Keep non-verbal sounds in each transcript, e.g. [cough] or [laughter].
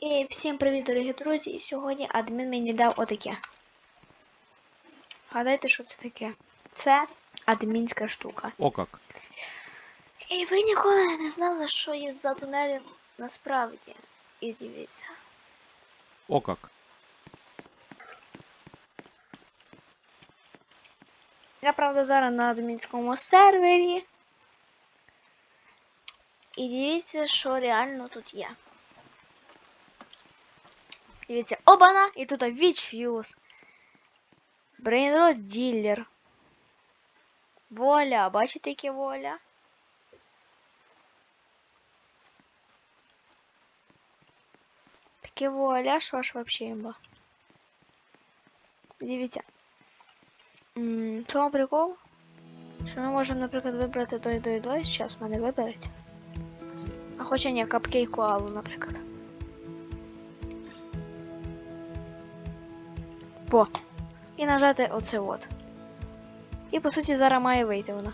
І всім привіт, дорогі друзі! І сьогодні адмін мені дав отаке. Гадайте, що це таке? Це адмінська штука. О как. І ви ніколи не знали, що є за тунелем насправді. І дивіться. О как. Я, правда, зараз на адмінському сервері. І дивіться, що реально тут є. Дивіться, обана! І тут Witch Fuse. Brainrot Dealer. Воля, бачите, яке воля? Таке воля, що ж вообще імба. Дивіться. М, В цьому прикол, що ми можемо, наприклад, вибрати той той той. Зараз мене виберуть. А хоча ні, капкейк коалу, наприклад. Во. І нажати оце от. І по суті зараз має вийти вона.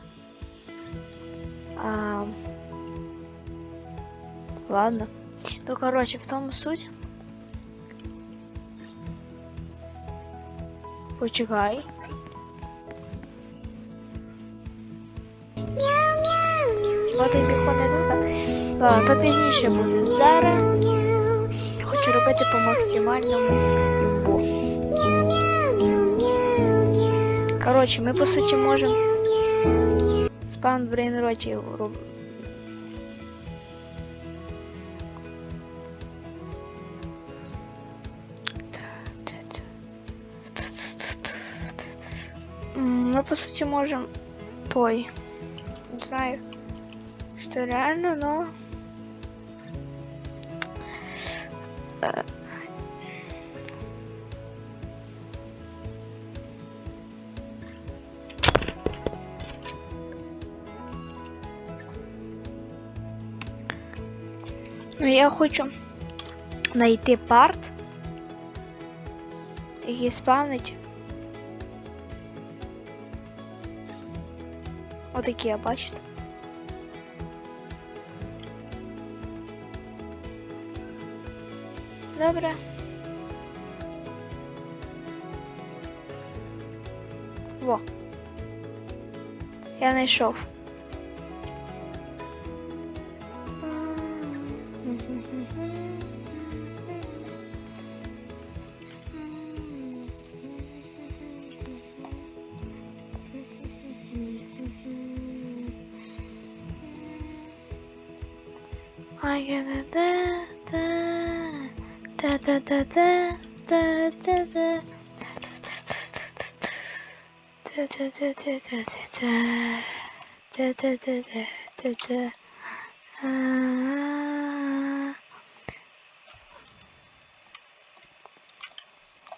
А... Ладно. То коротше, в тому суть. Почекай. Бігон не тут? Ладно, то пізніше буде. Зараз хочу робити по максимальному Короче, мы по сути можем спаун в брейнроте. Мы по сути можем... той, не знаю, что реально, но... Э, я хочу знайти парт, який спавнить. Отакі, бачите? Добре. Во. Я знайшов.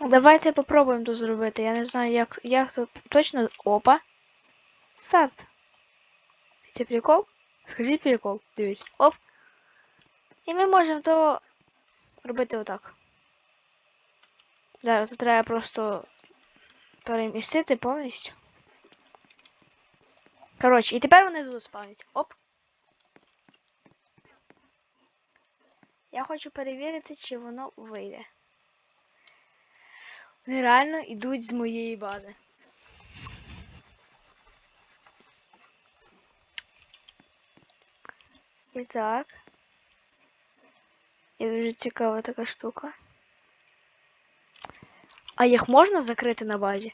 Давайте попробуємо тут зробити. Я не знаю, як, як тут точно. Опа. Старт. Це прикол? Скажіть прикол. Дивись. Оп. І ми можемо то робити отак. Зараз треба просто перемістити повністю. Коротше, і тепер вони тут спавняться. Оп. Я хочу перевірити, чи воно вийде. Вони реально йдуть з моєї бази. І так. І дуже цікава така штука. А їх можна закрити на базі?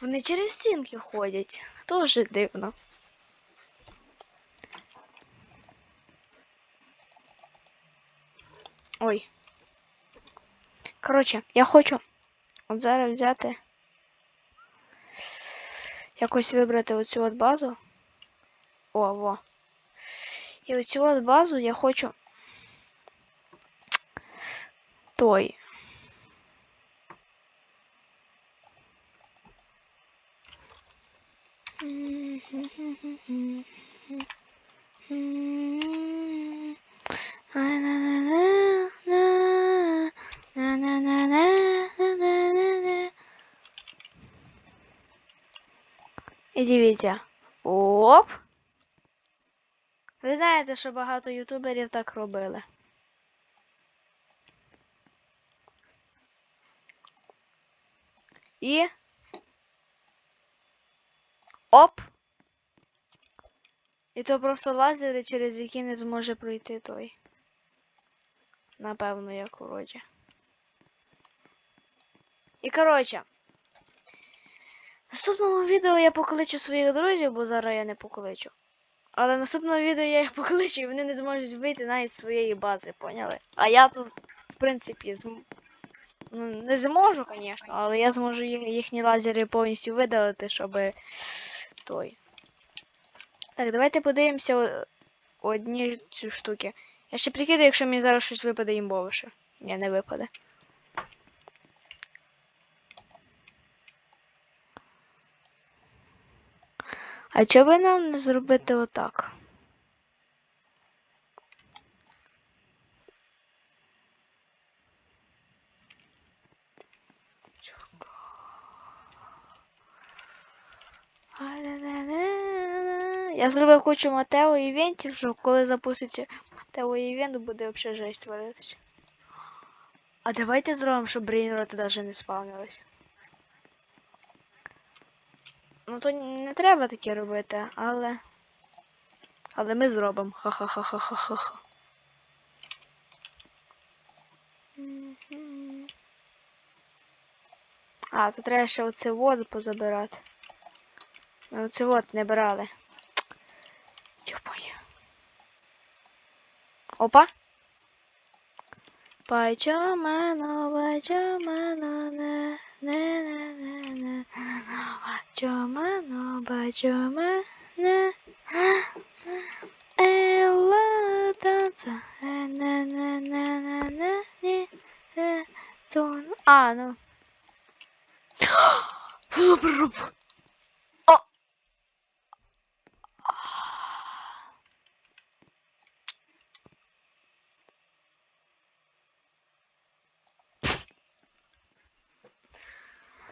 Вони через стінки ходять. Тоже дивно. Ой. Коротше, я хочу от зараз взяти. Якось вибрати оцю от базу. О, во. І оцю от базу я хочу той. І дивіться. Оп! Ви знаєте, що багато ютуберів так робили. І. Оп! І то просто лазери, через які не зможе пройти той. Напевно, як вроді. І коротше. В наступному відео я покличу своїх друзів, бо зараз я не покличу. Але в наступному відео я їх покличу і вони не зможуть вийти навіть з своєї бази, поняли? А я тут, в принципі, зм... ну, не зможу, звісно, але я зможу їхні лазери повністю видалити, щоб той. Так, давайте подивимося одні ці штуки. Я ще прикидаю, якщо мені зараз щось випаде імбовише. Ні, не випаде. А чого би нам не зробити отак? Я зробив кучу Матео івентів, що коли запуститься Матео івент, буде взагалі жесть творитися. А давайте зробимо, щоб брейнроти навіть не спавнились. Ну то не треба таке робити, але. Але ми зробимо. Ха-ха-ха-ха-ха-ха. А, тут треба ще оце воду позабирати. Ми оце вот не брали. Опа. Пайчамано, пайчамано, не, не, не, не, не. Пайчамано, пайчамано. Ела танца. Е, не, не, не, не, не, ні, е, тон. А, ну. О!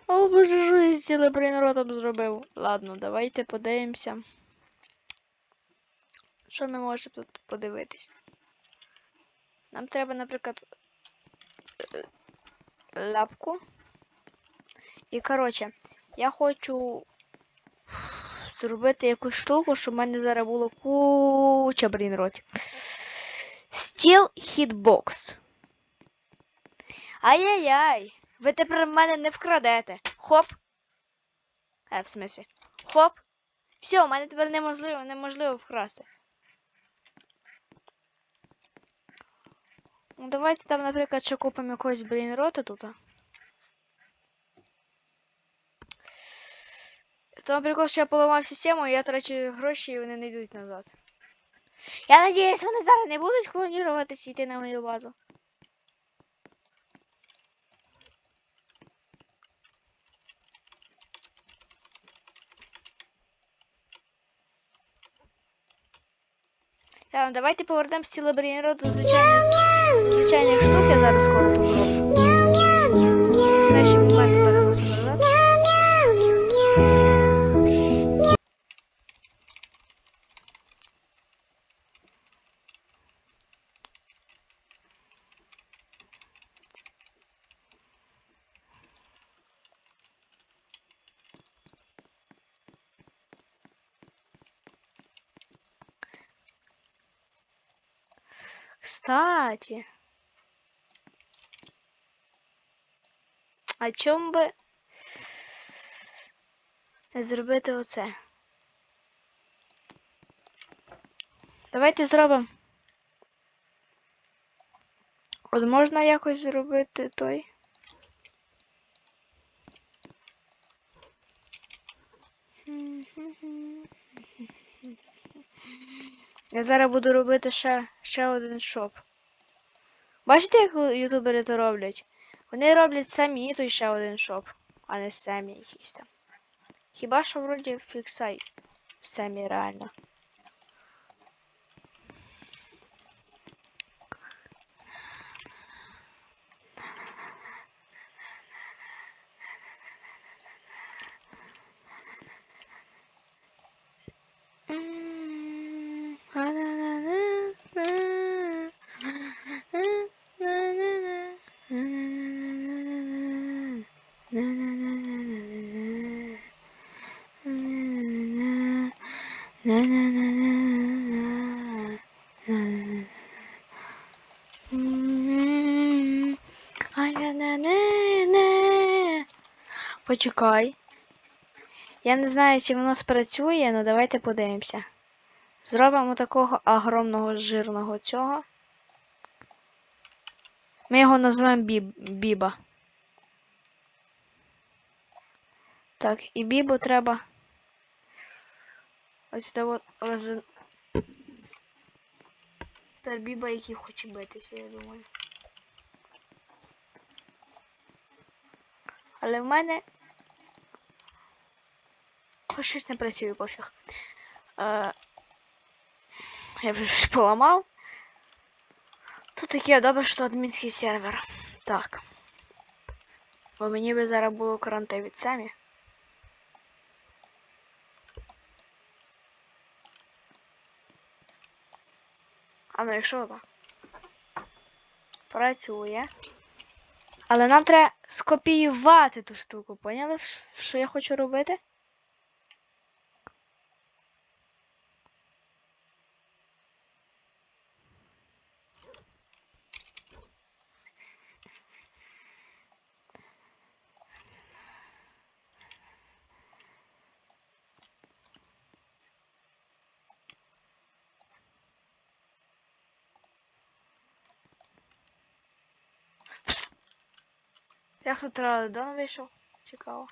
О, боже, що я з тілебрейнротом зробив. Ладно, давайте подивимося. Що ми можемо тут подивитись? Нам треба, наприклад, е, лапку. І, коротше, я хочу зробити якусь штуку, щоб в мене зараз було куча брейнротів. Steel Hitbox. Ай-яй-яй. Ви тепер мене не вкрадете. Хоп. Е, в смислі. Хоп. Все, у мене тепер неможливо, неможливо вкрасти. Ну, давайте там, наприклад, ще купимо якогось брейнрота тут. То, наприклад, що я поламав систему, і я трачу гроші і вони не йдуть назад. Я надіюсь, вони зараз не будуть клоніруватися і йти на мою базу. Так, давайте повернемося ці цілебрінеру до звичайних, звичайних штук. Я зараз скоро. Кстати. А чому би зробити оце? Давайте зробимо. От можна якось зробити той. Я зараз буду робити ще, ще один шоп. Бачите, як ютубери то роблять? Вони роблять самі той ще один шоп, а не самі якісь там. Хіба що вроді фіксай самі реально. Почекай. Я не знаю, чи воно спрацює, але давайте подивимося. Зробимо такого огромного жирного цього. Ми його називаємо Біб... Біба. Так, і Бібу треба. Ось сюди от роз... Тепер Біба, який хоче битися, я думаю. Але в мене. Ось щось не працює пофіг. Е... Я вже щось поламав. Тут таке добре, що адмінський сервер. Так. Бо мені би зараз було каранте від самі. А ну якщо. Працює. Але нам треба скопіювати ту штуку, поняли, що я хочу робити? Як тут Дон вийшов? Цікаво.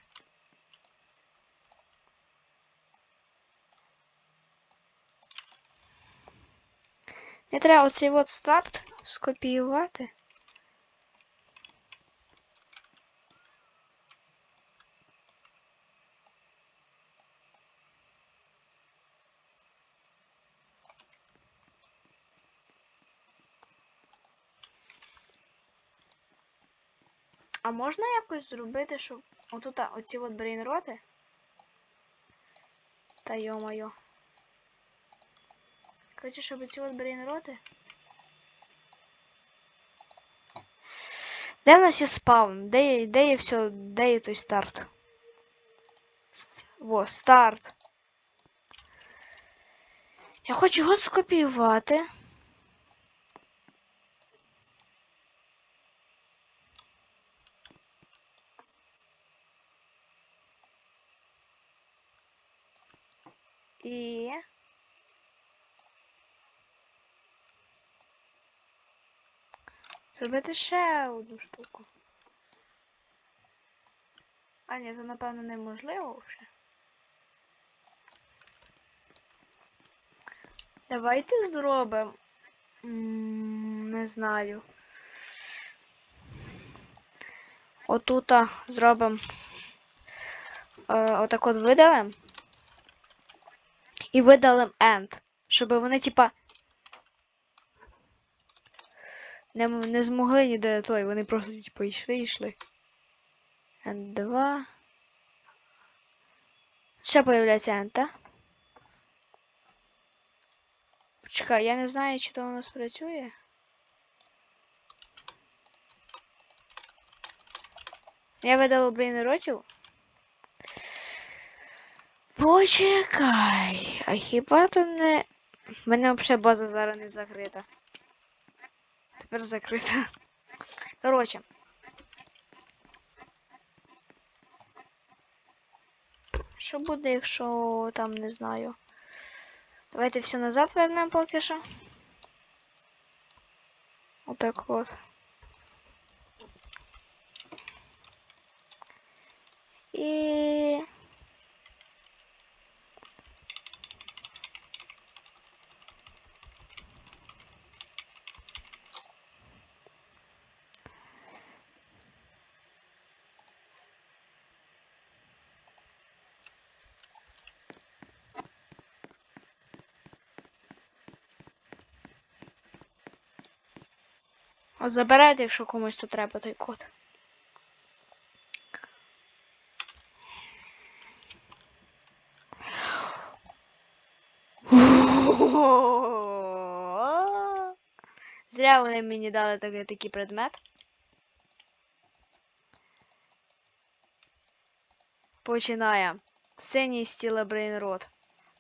Мені треба оцей от старт скопіювати. Можна якось зробити, щоб отут оці от брейнроти? Та йо-моє. Короче, щоб ці от брейнроти. Де в нас є спаун? Де є, де є все, де є той старт? Во, старт. Я хочу його скопіювати. І. Зробити ще одну штуку. А ні, це напевно неможливо вже. Давайте зробимо. Не знаю. Отута зробимо. Е, отак от видалимо. І видалим end. Щоб вони, типа. Не, не змогли ніде той, вони просто типу йшли і йшли. End 2. Ще появляється end, так? Почекай, я не знаю, чи то воно спрацює. Я видала блін ротів. Почекай. А хіба то не. В мене взагалі база зараз не закрита. Тепер закрита. Коротше. Що буде, якщо там не знаю. Давайте все назад вернемо поки що. Отак от. І. А Забирайте, якщо комусь тут треба той код. [laughs] Зря вони мені дали такий, такий предмет. Починаємо. Синій стіле брейнрот.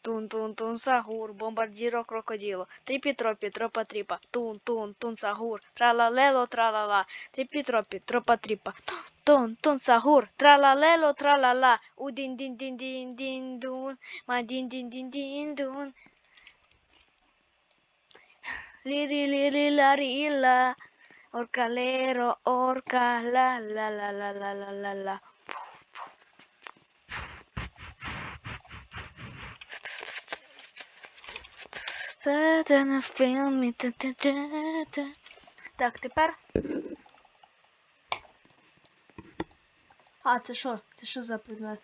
Тун-тун-тун сагур, бомбардіро крокоділо. Тріпі-тропі, тропа-тріпа. Тун-тун-тун сагур. Тралалело, тралала. Тріпі-тропі, тропа-тріпа. Тун-тун сагур. Тралалело, тралала. У-дін-дін-дін-дін-дін-дун. Ма-дін-дін-дін-дін-дун. Лірі-лірі-ларі-ла. Оркалеро, орка, ла-ла-ла-ла-ла-ла-ла-ла. Це на фільмі. Так, тепер. А, це що? Це що за предмет?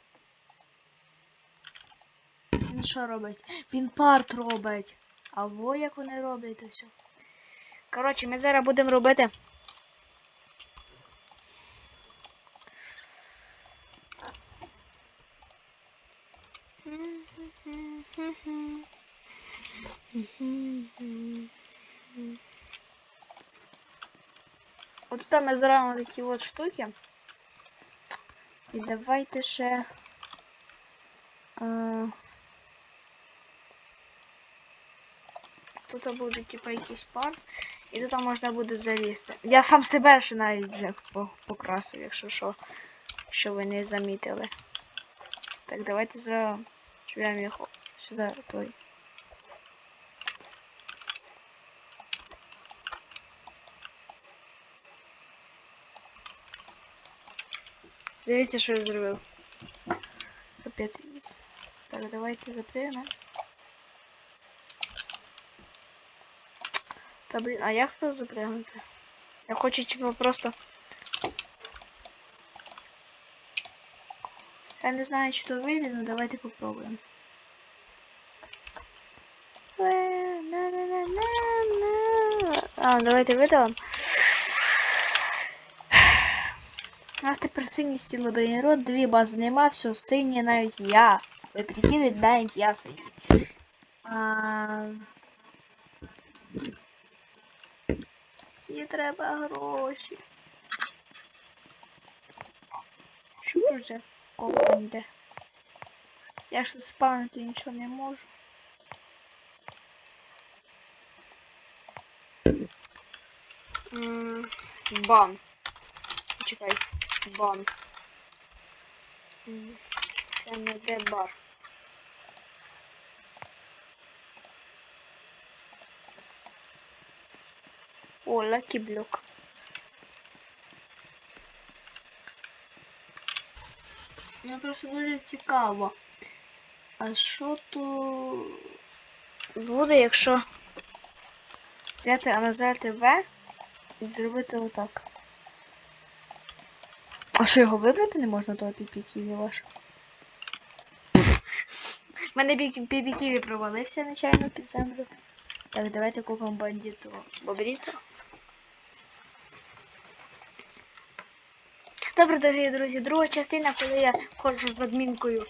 Він що робить? Він парт робить. А во як вони роблять, то все. Коротше, ми зараз будемо робити. От тут ми зробимо такі от штуки. І давайте ще. Тут буде типа якийсь парк. І тут можна буде залізти. Я сам себе ще навіть вже по- покрасив, якщо що, що ви не замітили. Так, давайте зробимо. Щоб я міг сюди той. Дивіться, що я зробив. Капець якийсь. Так, давайте запрягнемо. Та блін, а як тут запрягнути? Я хочу типу просто. Я не знаю, чи то вийде, но давайте попробуємо. Е, на-на-на-на-на. А, давайте видалим. Нас тепер синій стіл рот, дві бази нема, все, сині навіть я. Ви прикинуть, навіть я синій. А... Мені треба гроші. Що вже команде? Я ж тут спавнити нічого не можу. Бан. Чекай. Бан. Це не де бар. О, лакі блок. Мені просто дуже цікаво. А що то буде, якщо взяти, а нажати В і зробити отак. А що його вибрати не можна того піпіківі ваш? У мене піпіківі провалився нечайно під землю. Так, давайте купимо бандиту Бобріто. Добре, дорогі друзі, друга частина, коли я ходжу з адмінкою.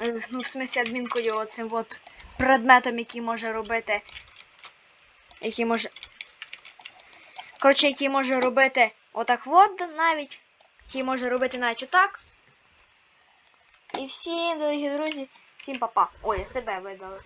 е, Ну, в смислі адмінкою, оцим от предметом, який може робити. Який може. Коротше, який може робити отак от навіть. Який може робити навіть отак. І всім, дорогі друзі, всім папа. Ой, я себе видали.